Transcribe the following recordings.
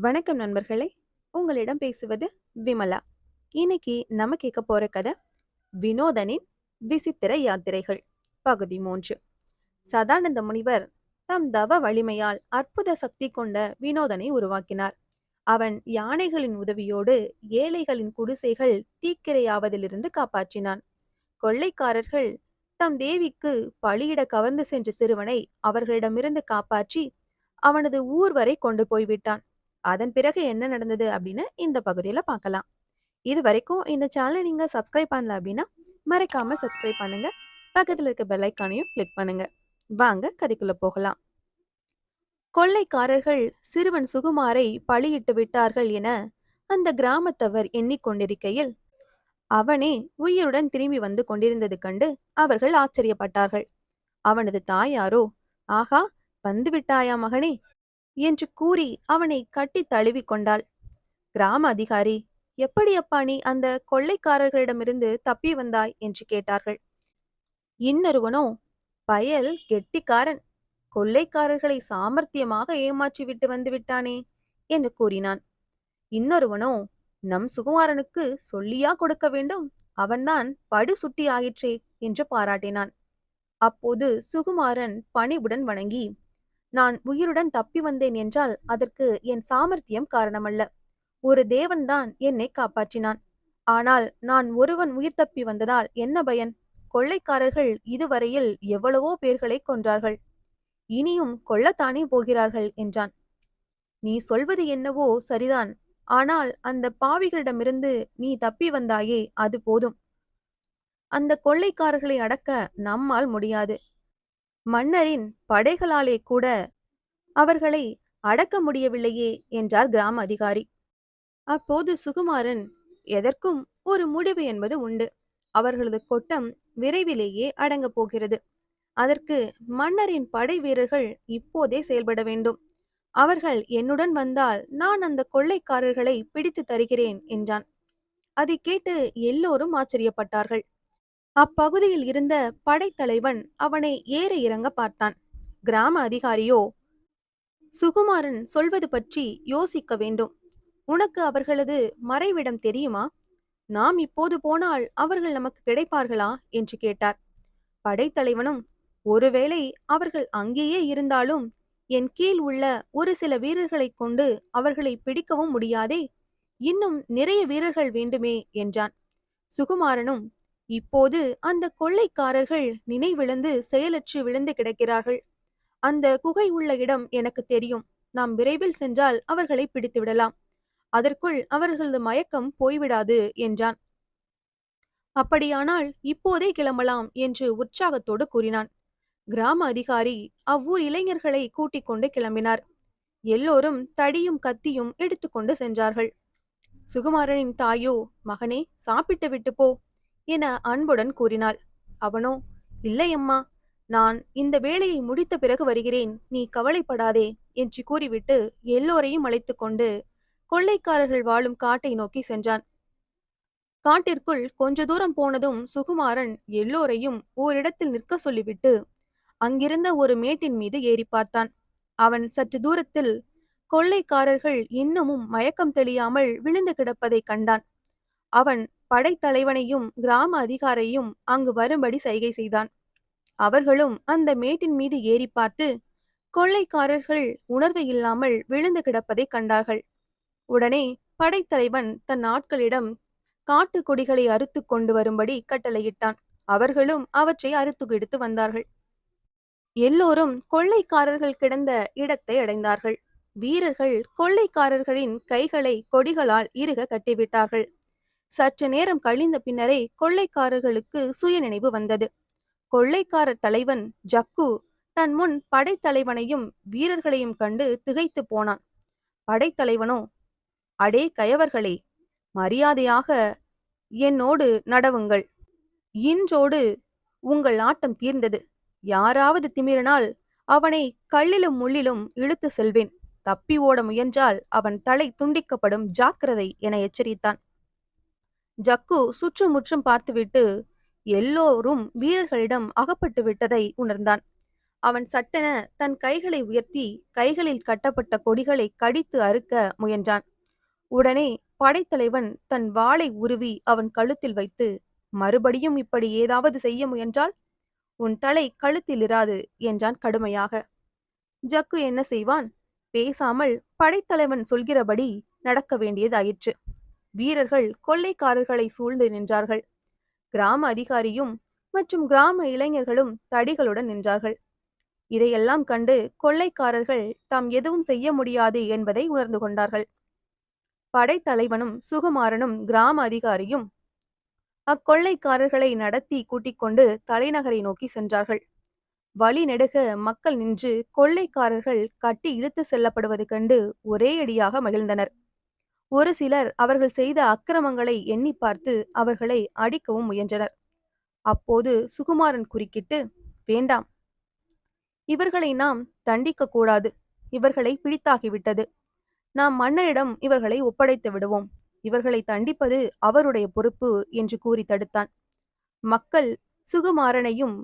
வணக்கம் நண்பர்களே. உங்களிடம் பேசுவது விமலா. இன்னைக்கு நம்ம கேட்க போற கதை வினோதனின் விசித்திர யாத்திரைகள் பகுதி மூன்று. சதானந்த முனிவர் தம் தவ வலிமையால் அற்புத சக்தி கொண்ட வினோதனை உருவாக்கினார். அவன் யானைகளின் உதவியோடு ஏழைகளின் குடிசைகள் தீக்கிரையாவதிலிருந்து காப்பாற்றினான். கொள்ளைக்காரர்கள் தம் தேவிக்கு பலியிட கவர்ந்து சென்ற சிறுவனை அவர்களிடமிருந்து காப்பாற்றி அவனது ஊர் வரை கொண்டு போய்விட்டான். அதன் பிறகு என்ன நடந்தது அப்படின்னு இந்த பகுதியில பார்க்கலாம். இது வரைக்கும் இந்த சேனலை நீங்கள் சப்ஸ்கிரைப் பண்ணல அப்படின்னா மறக்காம சப்ஸ்கிரைப் பண்ணுங்க. பக்கத்துல இருக்க பெல்லைக்கானையும் கிளிக் பண்ணுங்க. வாங்க கதைக்குள்ள போகலாம். கொள்ளைக்காரர்கள் சிறுவன் சுகுமாரை பழியிட்டு விட்டார்கள் என அந்த கிராமத்தவர் எண்ணிக்கொண்டிருக்கையில் அவனே உயிருடன் திரும்பி வந்து கொண்டிருந்தது கண்டு அவர்கள் ஆச்சரியப்பட்டார்கள். அவனது தாயாரோ ஆகா வந்து விட்டாயா மகனே என்று கூறி அவனை கட்டி தழுவி கொண்டாள். கிராம அதிகாரி எப்படி அப்பா நீ அந்த கொள்ளைக்காரர்களிடமிருந்து தப்பி வந்தாய்? என்று கேட்டார்கள். இன்னொருவனோ பயல் கெட்டிக்காரன் கொள்ளைக்காரர்களை சாமர்த்தியமாக ஏமாற்றி விட்டு வந்து விட்டானே என்று கூறினான். இன்னொருவனோ நம் சுகுமாரனுக்கு சொல்லியா கொடுக்க வேண்டும்? அவன்தான் படு சுட்டி ஆயிற்றே என்று பாராட்டினான். அப்போது சுகுமாரன் பணிவுடன் வணங்கி நான் உயிருடன் தப்பி வந்தேன் என்றால் அதற்கு என் சாமர்த்தியம் காரணமல்ல. ஒரு தேவன்தான் என்னை காப்பாற்றினான். ஆனால் நான் ஒருவன் உயிர் தப்பி வந்ததால் என்ன பயன்? கொள்ளைக்காரர்கள் இதுவரையில் எவ்வளவோ பேர்களை கொன்றார்கள். இனியும் கொல்லத்தானே போகிறார்கள் என்றான். நீ சொல்வது என்னவோ சரிதான். ஆனால் அந்த பாவிகளிடமிருந்து நீ தப்பி வந்தாயே அது போதும். அந்த கொள்ளைக்காரர்களை அடக்க நம்மால் முடியாது. மன்னரின் படைகளாலே கூட அவர்களை அடக்க முடியவில்லையே என்றார் கிராம அதிகாரி. அப்போது சுகுமாரன் எதற்கும் ஒரு முடிவு என்பது உண்டு. அவர்களது கொட்டம் விரைவிலேயே அடங்கப் போகிறது. அதற்கு மன்னரின் படை வீரர்கள் இப்போதே செயல்பட வேண்டும். அவர்கள் என்னுடன் வந்தால் நான் அந்த கொள்ளைக்காரர்களை பிடித்து தருகிறேன் என்றான். அதை கேட்டு எல்லோரும் ஆச்சரியப்பட்டார்கள். அப்பகுதியில் இருந்த படைத்தலைவன் அவனை ஏற இறங்க பார்த்தான். கிராம அதிகாரியோ சுகுமாரன் சொல்வது பற்றி யோசிக்க வேண்டும். உனக்கு அவர்களது மறைவிடம் தெரியுமா? நாம் இப்போது போனால் அவர்கள் நமக்கு கிடைப்பார்களா? என்று கேட்டார். படைத்தலைவனும் ஒருவேளை அவர்கள் அங்கேயே இருந்தாலும் என் கீழ் உள்ள ஒரு சில வீரர்களைக் கொண்டு அவர்களை பிடிக்கவும் முடியாதே இன்னும் நிறைய வீரர்கள் வேண்டுமே என்றான். சுகுமாரனும் இப்போது அந்த கொள்ளைக்காரர்கள் நினைவிழந்து செயலற்று விழுந்து கிடக்கிறார்கள். அந்த குகை உள்ள இடம் எனக்கு தெரியும். நாம் விரைவில் சென்றால் அவர்களை பிடித்து விடலாம். அதற்குள் அவர்களது மயக்கம் போய்விடாது என்றான். அப்படியானால் இப்போதே கிளம்பலாம் என்று உற்சாகத்தோடு கூறினான். கிராம அதிகாரி அவ்வூர் இளைஞர்களை கூட்டிக் கொண்டு கிளம்பினார். எல்லோரும் தடியும் கத்தியும் எடுத்துக்கொண்டு சென்றார்கள். சுகுமாரனின் தாயோ மகனே சாப்பிட்டு விட்டு போ என அன்புடன் கூறினாள். அவனோ இல்லை அம்மா நான் இந்த வேலையை முடித்த பிறகு வருகிறேன். நீ கவலைப்படாதே என்று கூறிவிட்டு எல்லோரையும் அழைத்து கொண்டு கொள்ளைக்காரர்கள் வாழும் காட்டை நோக்கி சென்றான். காட்டிற்குள் கொஞ்ச தூரம் போனதும் சுகுமாரன் எல்லோரையும் ஓரிடத்தில் நிற்க சொல்லிவிட்டு அங்கிருந்த ஒரு மேட்டின் மீது ஏறி பார்த்தான். அவன் சற்று தூரத்தில் கொள்ளைக்காரர்கள் இன்னமும் மயக்கம் தெளியாமல் விழுந்து கிடப்பதை கண்டான். அவன் படைத்தலைவனையும் கிராம அதிகாரையும் அங்கு வரும்படி சைகை செய்தான். அவர்களும் அந்த மேட்டின் மீது ஏறி பார்த்து கொள்ளைக்காரர்கள் உணர்வு இல்லாமல் விழுந்து கிடப்பதை கண்டார்கள். உடனே படைத்தலைவன் தன் ஆட்களிடம் காட்டு கொடிகளை அறுத்து கொண்டு வரும்படி கட்டளையிட்டான். அவர்களும் அவற்றை அறுத்து எடுத்து வந்தார்கள். எல்லோரும் கொள்ளைக்காரர்கள் கிடந்த இடத்தை அடைந்தார்கள். வீரர்கள் கொள்ளைக்காரர்களின் கைகளை கொடிகளால் இறுக கட்டிவிட்டார்கள். சற்று நேரம் கழிந்த பின்னரே கொள்ளைக்காரர்களுக்கு சுயநினைவு வந்தது. கொள்ளைக்காரர் தலைவன் ஜக்கு தன் முன் படைத்தலைவனையும் வீரர்களையும் கண்டு திகைத்து போனான். படைத்தலைவனோ அடே கயவர்களே மரியாதையாக என்னோடு நடவுங்கள். இன்றோடு உங்கள் ஆட்டம் தீர்ந்தது. யாராவது திமிரினால் அவனை கல்லிலும் முள்ளிலும் இழுத்து செல்வேன். தப்பி ஓட முயன்றால் அவன் தலை துண்டிக்கப்படும் ஜாக்கிரதை என எச்சரித்தான். ஜக்கு சுற்றுமுற்றும் பார்த்துவிட்டு எல்லோரும் வீரர்களிடம் அகப்பட்டு விட்டதை உணர்ந்தான். அவன் சட்டென தன் கைகளை உயர்த்தி கைகளில் கட்டப்பட்ட கொடிகளை கடித்து அறுக்க முயன்றான். உடனே படைத்தலைவன் தன் வாளை உருவி அவன் கழுத்தில் வைத்து மறுபடியும் இப்படி ஏதாவது செய்ய முயன்றால்? உன் தலை கழுத்தில் இராது என்றான் கடுமையாக. ஜக்கு என்ன செய்வான்? பேசாமல் படைத்தலைவன் சொல்கிறபடி நடக்க வேண்டியதாயிற்று. வீரர்கள் கொள்ளைக்காரர்களை சூழ்ந்து நின்றார்கள். கிராம அதிகாரியும் மற்றும் கிராம இளைஞர்களும் தடிகளுடன் நின்றார்கள். இதையெல்லாம் கண்டு கொள்ளைக்காரர்கள் தாம் எதுவும் செய்ய முடியாது என்பதை உணர்ந்து கொண்டார்கள். படைத்தலைவனும் சுகுமாரனும் கிராம அதிகாரியும் அக்கொள்ளைக்காரர்களை நடத்தி கூட்டிக் கொண்டு தலைநகரை நோக்கி சென்றார்கள். வழி நெடுக மக்கள் நின்று கொள்ளைக்காரர்கள் கட்டி இழுத்து செல்லப்படுவது கண்டு ஒரே அடியாக மகிழ்ந்தனர். ஒரு சிலர் அவர்கள் செய்த அக்கிரமங்களை எண்ணி பார்த்து அவர்களை அடிக்கவும் முயன்றனர். அப்போது சுகுமாரன் குறுக்கிட்டு வேண்டாம். இவர்களை நாம் தண்டிக்க கூடாது. இவர்களை பிடித்தாகிவிட்டது நாம் மன்னரிடம் இவர்களை ஒப்படைத்து விடுவோம். இவர்களை தண்டிப்பது அவருடைய பொறுப்பு என்று கூறி தடுத்தான். மக்கள் சுகுமாரனையும்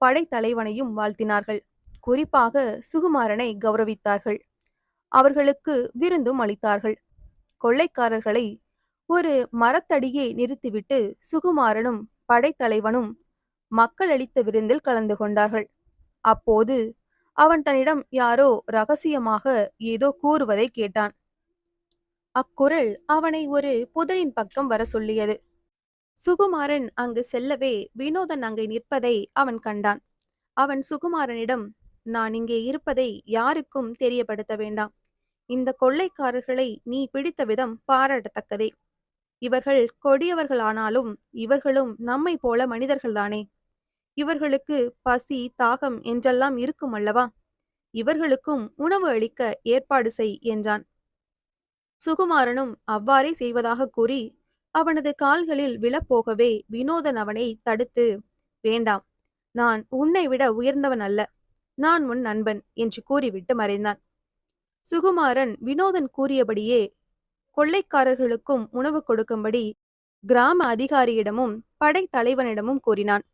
படைத்தலைவனையும் வாழ்த்தினார்கள். குறிப்பாக சுகுமாரனை கௌரவித்தார்கள். அவர்களுக்கு விருந்தும் அளித்தார்கள். கொள்ளைக்காரர்களை ஒரு மரத்தடியே நிறுத்திவிட்டு சுகுமாரனும் படைத்தலைவனும் மக்கள் அளித்த விருந்தில் கலந்து கொண்டார்கள். அப்போது அவன் தன்னிடம் யாரோ ரகசியமாக ஏதோ கூறுவதை கேட்டான். அக்குரல் அவனை ஒரு புதரின் பக்கம் வர சொல்லியது. சுகுமாரன் அங்கு செல்லவே வினோதன் அங்கே நிற்பதை அவன் கண்டான். அவன் சுகுமாரனிடம் நான் இங்கே இருப்பதை யாருக்கும் தெரியப்படுத்த வேண்டாம். இந்த கொள்ளைக்காரர்களை நீ பிடித்த விதம் பாராட்டத்தக்கதே. இவர்கள் கொடியவர்களானாலும் இவர்களும் நம்மை போல மனிதர்கள்தானே. இவர்களுக்கு பசி தாகம் என்றெல்லாம் இருக்கும் அல்லவா? இவர்களுக்கும் உணவு அளிக்க ஏற்பாடு செய் என்றான். சுகுமாரனும் அவ்வாறே செய்வதாக கூறி அவனது கால்களில் விழப்போகவே வினோதன் அவனை தடுத்து வேண்டாம் நான் உன்னை விட உயர்ந்தவன் அல்ல. நான் உன் நண்பன் என்று கூறிவிட்டு மறைந்தான். சுகுமாரன் வினோதன் கூறியபடியே கொள்ளைக்காரர்களுக்கும் உணவு கொடுக்கும்படி கிராம அதிகாரியிடமும் படைத்தலைவனிடமும் கூறினான்.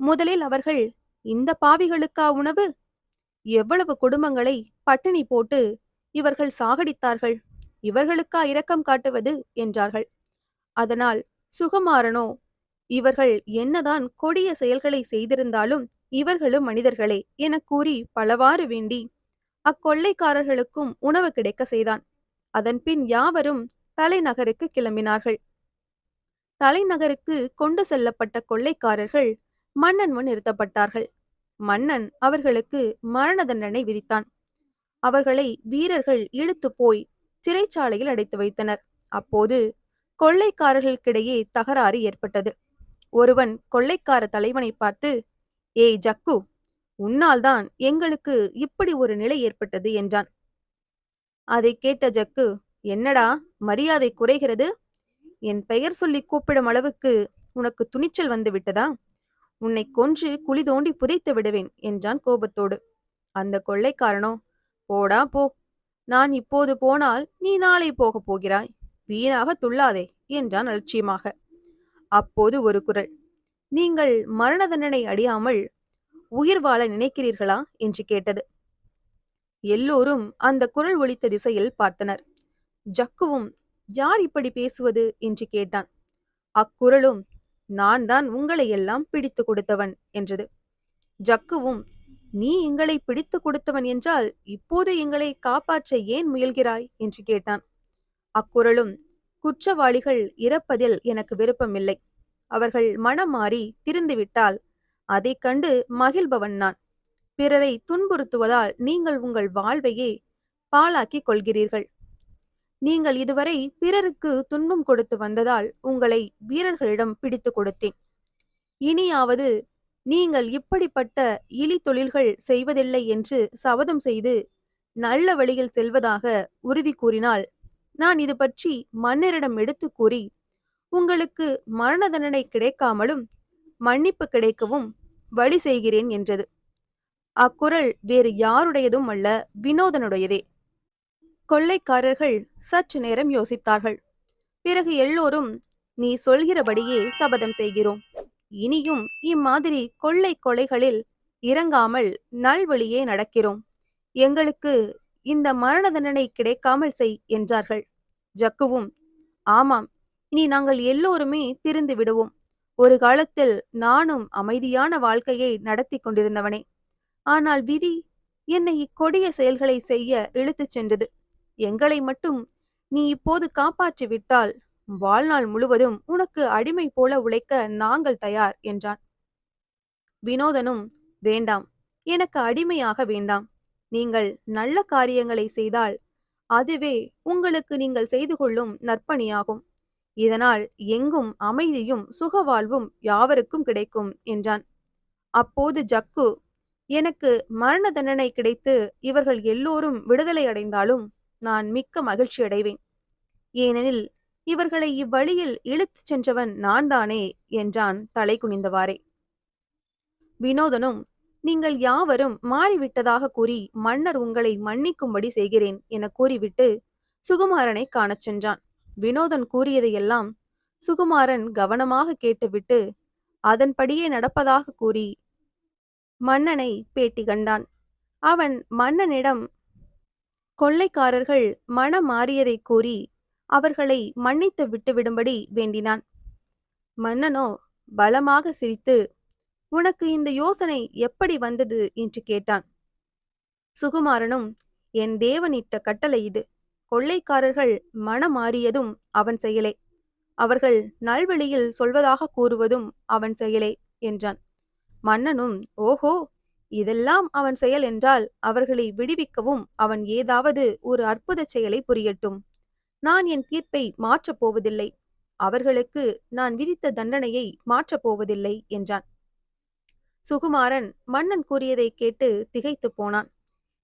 முதலில் அவர்கள் இந்த பாவிகளுக்கா உணவு? எவ்வளவு குடும்பங்களை பட்டினி போட்டு இவர்கள் சாகடித்தார்கள். இவர்களுக்கா இரக்கம் காட்டுவது? என்றார்கள். அதனால் சுகுமாரனோ இவர்கள் என்னதான் கொடிய செயல்களை செய்திருந்தாலும் இவர்களும் மனிதர்களே என கூறி பலவாறு வேண்டி அக்கொள்ளைக்காரர்களுக்கும் உணவு கிடைக்க செய்தான். அதன்பின் யாவரும் தலைநகருக்கு கிளம்பினார்கள். தலைநகருக்கு கொண்டு செல்லப்பட்ட கொள்ளைக்காரர்கள் மன்னன் முன் நிறுத்தப்பட்டார்கள். மன்னன் அவர்களுக்கு மரண தண்டனை விதித்தான். அவர்களை வீரர்கள் இழுத்து போய் சிறைச்சாலையில் அடைத்து வைத்தனர். அப்போது கொள்ளைக்காரர்களுக்கிடையே தகராறு ஏற்பட்டது. ஒருவன் கொள்ளைக்கார தலைவனை பார்த்து ஏய் ஜக்கு உன்னால்தான் எங்களுக்கு இப்படி ஒரு நிலை ஏற்பட்டது என்றான். அதை கேட்ட ஜக்கு என்னடா மரியாதை குறைகிறது? என் பெயர் சொல்லி கூப்பிடும் அளவுக்கு உனக்கு துணிச்சல் வந்து விட்டதா? உன்னை கொன்று குழி தோண்டி புதைத்து விடுவேன் என்றான் கோபத்தோடு. அந்த கொள்ளைக்காரனோ? போடா போ. நான் இப்போது போனால் நீ நாளை போகப் போகிறாய். வீணாக துள்ளாதே என்றான் அலட்சியமாக. அப்போது ஒரு குரல். நீங்கள் மரண தண்டனை அடியாமல் உயிர் வாழ நினைக்கிறீர்களா? என்று கேட்டது. எல்லோரும் அந்த குரல் ஒலித்த திசையில் பார்த்தனர். ஜக்குவும் யார் இப்படி பேசுவது? என்று கேட்டான். அக்குரலும் நான் தான் உங்களை எல்லாம் பிடித்து கொடுத்தவன் என்றது. ஜக்குவும் நீ எங்களை பிடித்து கொடுத்தவன் என்றால் இப்போது எங்களை காப்பாற்ற ஏன் முயல்கிறாய்? என்று கேட்டான். அக்குரலும் குற்றவாளிகள் இறப்பதில் எனக்கு விருப்பமில்லை. அவர்கள் மனம் மாறி திருந்துவிட்டால் அதை கண்டு மகிழ்பவன் நான். பிறரை துன்புறுத்துவதால் நீங்கள் உங்கள் வாழ்வையே பாழாக்கிக் கொள்கிறீர்கள். நீங்கள் இதுவரை பிறருக்கு துன்பம் கொடுத்து வந்ததால் உங்களை வீரர்களிடம் பிடித்து கொடுத்தேன். இனியாவது நீங்கள் இப்படிப்பட்ட இழி தொழில்கள் செய்வதில்லை என்று சபதம் செய்து நல்ல வழியில் செல்வதாக உறுதி கூறினால் நான் இது பற்றி மன்னரிடம் எடுத்து கூறி உங்களுக்கு மரண தண்டனை கிடைக்காமலும் மன்னிப்பு கிடைக்கவும் வழி செய்கிறேன் என்றது. அக்குரல் வேறு யாருடையதும் அல்ல வினோதனுடையதே. கொள்ளைக்காரர்கள் சற்று நேரம் யோசித்தார்கள். பிறகு எல்லோரும் நீ சொல்கிறபடியே சபதம் செய்கிறோம். இனியும் இம்மாதிரி கொள்ளை கொலைகளில் இறங்காமல் நல்வழியே நடக்கிறோம். எங்களுக்கு இந்த மரண தண்டனை கிடைக்காமல் செய் என்றார்கள். ஜக்குவும் ஆமாம் இனி நாங்கள் எல்லோருமே திருந்து விடுவோம். ஒரு காலத்தில் நானும் அமைதியான வாழ்க்கையை நடத்தி கொண்டிருந்தவனே. ஆனால் விதி என்னை இக்கொடிய செயல்களை செய்ய இழுத்துச் சென்றது. எங்களை மட்டும் நீ இப்போது காப்பாற்றி விட்டால் வாழ்நாள் முழுவதும் உனக்கு அடிமை போல உழைக்க நாங்கள் தயார் என்றான். வினோதனும் வேண்டாம் எனக்கு அடிமையாக வேண்டாம். நீங்கள் நல்ல காரியங்களை செய்தால் அதுவே உங்களுக்கு நீங்கள் செய்து கொள்ளும் நற்பணியாகும். இதனால் எங்கும் அமைதியும் சுகவாழ்வும் யாவருக்கும் கிடைக்கும் என்றான். அப்போது ஜக்கு எனக்கு மரண தண்டனை கிடைத்து இவர்கள் எல்லோரும் விடுதலை அடைந்தாலும் நான் மிக்க மகிழ்ச்சி அடைவேன். ஏனெனில் இவர்களை இவ்வழியில் இழுத்துச் சென்றவன் நான் தானே என்றான் தலை குனிந்தவாறே. வினோதனும் நீங்கள் யாவரும் மாறிவிட்டதாக கூறி மன்னர் உங்களை மன்னிக்கும்படி செய்கிறேன் என கூறிவிட்டு சுகுமாரனை காணச் சென்றான். வினோதன் கூறியதையெல்லாம் சுகுமாரன் கவனமாக கேட்டுவிட்டு அதன்படியே நடப்பதாக கூறி மன்னனை பேட்டி கண்டான். அவன் மன்னனிடம் கொள்ளைக்காரர்கள் மனம் மாறியதை கூறி அவர்களை மன்னித்து விட்டுவிடும்படி வேண்டினான். மன்னனோ பலமாக சிரித்து உனக்கு இந்த யோசனை எப்படி வந்தது? என்று கேட்டான். சுகுமாரனும் என் தேவனிட்ட கட்டளை இது. கொள்ளைக்காரர்கள் மனம் மாறியதும் அவன் செயலே. அவர்கள் நல்வழியில் சொல்வதாக கூறுவதும் அவன் செயலே என்றான். மன்னனும் ஓஹோ இதெல்லாம் அவன் செயல் என்றால் அவர்களை விடுவிக்கவும் அவன் ஏதாவது ஒரு அற்புத செயலை புரியட்டும். நான் என் தீர்ப்பை மாற்றப் போவதில்லை. அவர்களுக்கு நான் விதித்த தண்டனையை மாற்றப் போவதில்லை என்றான். சுகுமாரன் மன்னன் கூறியதை கேட்டு திகைத்துப் போனான்.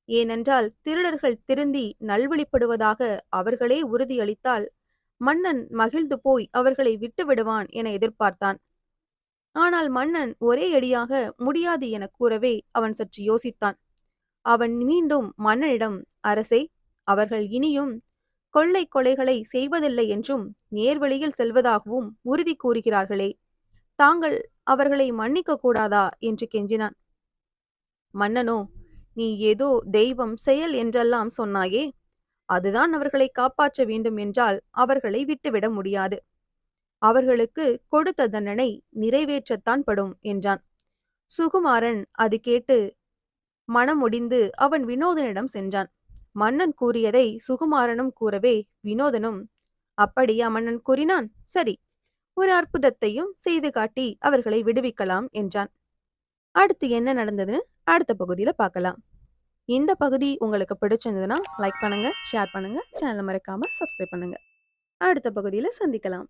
ஏனென்றால் திருடர்கள் திருந்தி நல்வழிப்படுவதாக அவர்களே உறுதியளித்தால் மன்னன் மகிழ்ந்து போய் அவர்களை விட்டு விடுவான் என எதிர்பார்த்தான். ஆனால் மன்னன் ஒரே அடியாக முடியாது என கூறவே அவன் சற்று யோசித்தான். அவன் மீண்டும் மன்னனிடம் அரசே அவர்கள் இனியும் கொள்ளை கொலைகளை செய்வதில்லை என்றும் நேர்வழியில் செல்வதாகவும் உறுதி கூறுகிறார்களே. தாங்கள் அவர்களை மன்னிக்க கூடாதா? என்று கெஞ்சினான். மன்னனோ நீ ஏதோ தெய்வம் செயல் என்றெல்லாம் சொன்னாயே அதுதான் அவர்களை காப்பாற்ற வேண்டும் என்றால் அவர்களை விட்டுவிட முடியாது. அவர்களுக்கு கொடுத்த தண்டனை நிறைவேற்றத்தான் படும் என்றான். சுகுமாரன் அது கேட்டு மனமுடிந்து அவன் வினோதனிடம் சென்றான். மன்னன் கூறியதை சுகுமாரனும் கூறவே வினோதனும் அப்படியா மன்னன் கூறினான்? சரி ஒரு அற்புதத்தையும் செய்து காட்டி அவர்களை விடுவிக்கலாம் என்றான். அடுத்து என்ன நடந்ததுன்னு அடுத்த பகுதியில பார்க்கலாம். இந்த பகுதி உங்களுக்கு பிடிச்சிருந்ததுன்னா லைக் பண்ணுங்க ஷேர் பண்ணுங்க சேனலை மறக்காம சப்ஸ்கிரைப் பண்ணுங்க. அடுத்த பகுதியில சந்திக்கலாம்.